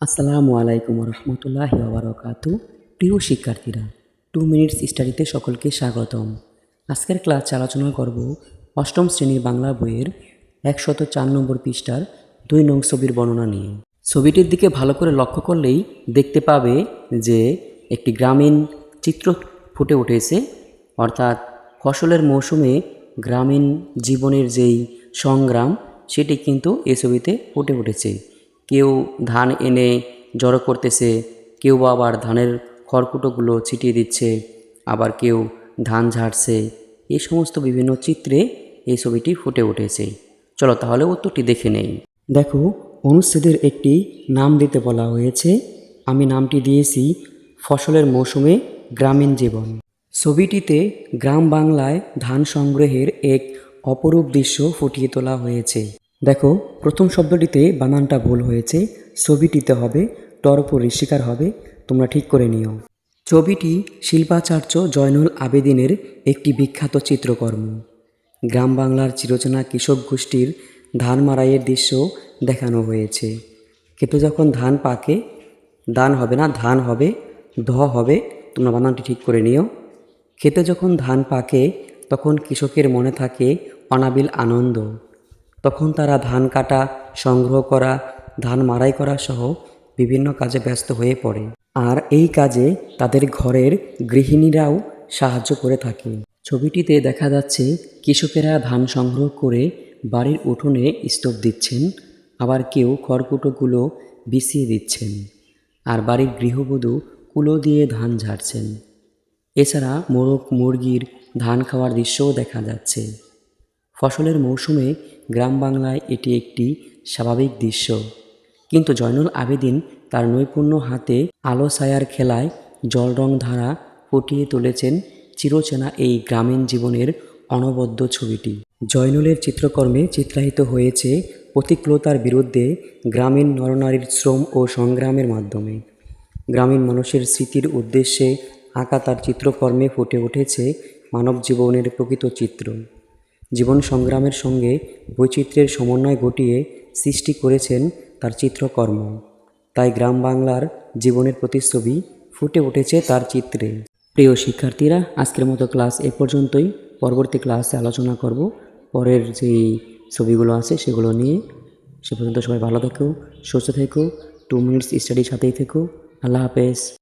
আসসালামু আলাইকুম রহমতুল্লাহ ওবরাকাত প্রিয় শিক্ষার্থীরা টু মিনিটস স্টাডিতে সকলকে স্বাগতম। আজকের ক্লাস আলোচনা করব অষ্টম শ্রেণির বাংলা বইয়ের একশত চার নম্বর পৃষ্ঠার দুই নং ছবির বর্ণনা নিয়ে। ছবিটির দিকে ভালো করে লক্ষ্য করলেই দেখতে পাবে যে একটি গ্রামীণ চিত্র ফুটে উঠেছে, অর্থাৎ ফসলের মৌসুমে গ্রামীণ জীবনের যেই সংগ্রাম, সেটি কিন্তু এই ছবিতে ফুটে উঠেছে। কেউ ধান এনে জড়ো করতেছে, কেউ আবার ধানের খড়কুটোগুলো ছিটিয়ে দিচ্ছে, আবার কেউ ধান ঝাড়ছে। এই সমস্ত বিভিন্ন চিত্রে এই ছবিটি ফুটে উঠেছে। চলো তাহলে উত্তরটি দেখে নেই। দেখো, অনুচ্ছেদের একটি নাম দিতে বলা হয়েছে। আমি নামটি দিয়েছি ফসলের মৌসুমে গ্রামীণ জীবন। ছবিটিতে গ্রাম বাংলায় ধান সংগ্রহের এক অপরূপ দৃশ্য ফুটিয়ে তোলা হয়েছে। দেখো, প্রথম শব্দটিতে বানানটা ভুল হয়েছে, ছবিটিতে হবে টরপরি শিকার হবে, তোমরা ঠিক করে নিও। ছবিটি শিল্পাচার্য জয়নুল আবেদিনের একটি বিখ্যাত চিত্রকর্ম। গ্রাম বাংলার চিরচেনা কৃষক গোষ্ঠীর ধান মারাইয়ের দৃশ্য দেখানো হয়েছে। কিন্তু যখন ধান পাকে, দান হবে না, ধান হবে, ধ হবে, তোমরা বানানটি ঠিক করে নিও। খেতে যখন ধান পাকে, তখন কৃষকের মনে থাকে অনাবিল আনন্দ। তখন তারা ধান কাটা, সংগ্রহ করা, ধান মারাই করা সহ বিভিন্ন কাজে ব্যস্ত হয়ে পড়ে। আর এই কাজে তাদের ঘরের গৃহিণীরাও সাহায্য করে থাকে। ছবিটিতে দেখা যাচ্ছে, কৃষকেরা ধান সংগ্রহ করে বাড়ির উঠোনে স্তূপ দিচ্ছেন, আবার কেউ খড়কুটোগুলো বিছিয়ে দিচ্ছেন, আর বাড়ির গৃহবধূ কুলো দিয়ে ধান ঝাড়ছেন। এছাড়া মোরগ, মুরগির ধান খাওয়ার দৃশ্যও দেখা যাচ্ছে। ফসলের মৌসুমে গ্রাম বাংলায় এটি একটি স্বাভাবিক দৃশ্য। কিন্তু জয়নুল আবেদিন তার নৈপুণ্য হাতে আলো ছায়ার খেলায় জল রং ধারা ফুটিয়ে তুলেছেন চিরচেনা এই গ্রামীণ জীবনের অনবদ্য ছবিটি। জয়নুলের চিত্রকর্মে চিত্রায়িত হয়েছে প্রতিকূলতার বিরুদ্ধে গ্রামীণ নরনারীর শ্রম ও সংগ্রামের মাধ্যমে। গ্রামীণ মানুষের স্মৃতির উদ্দেশ্যে আঁকা তার চিত্রকর্মে ফুটে উঠেছে মানব জীবনের প্রকৃত চিত্র। জীবন সংগ্রামের সঙ্গে বৈচিত্র্যের সমন্বয় ঘটিয়ে সৃষ্টি করেছেন তার চিত্রকর্ম। তাই গ্রাম বাংলার জীবনের প্রতিচ্ছবি ফুটে উঠেছে তার চিত্রে। প্রিয় শিক্ষার্থীরা, আজকের মতো ক্লাস এ পর্যন্তই। পরবর্তী ক্লাসে আলোচনা করব। পরের যেই ছবিগুলো আছে সেগুলো নিয়ে। সে পর্যন্ত সবাই ভালো থেকো, সুস্থ থেকো টু মিনিটস স্টাডির সাথেই থেকো। আল্লাহ হাফেজ।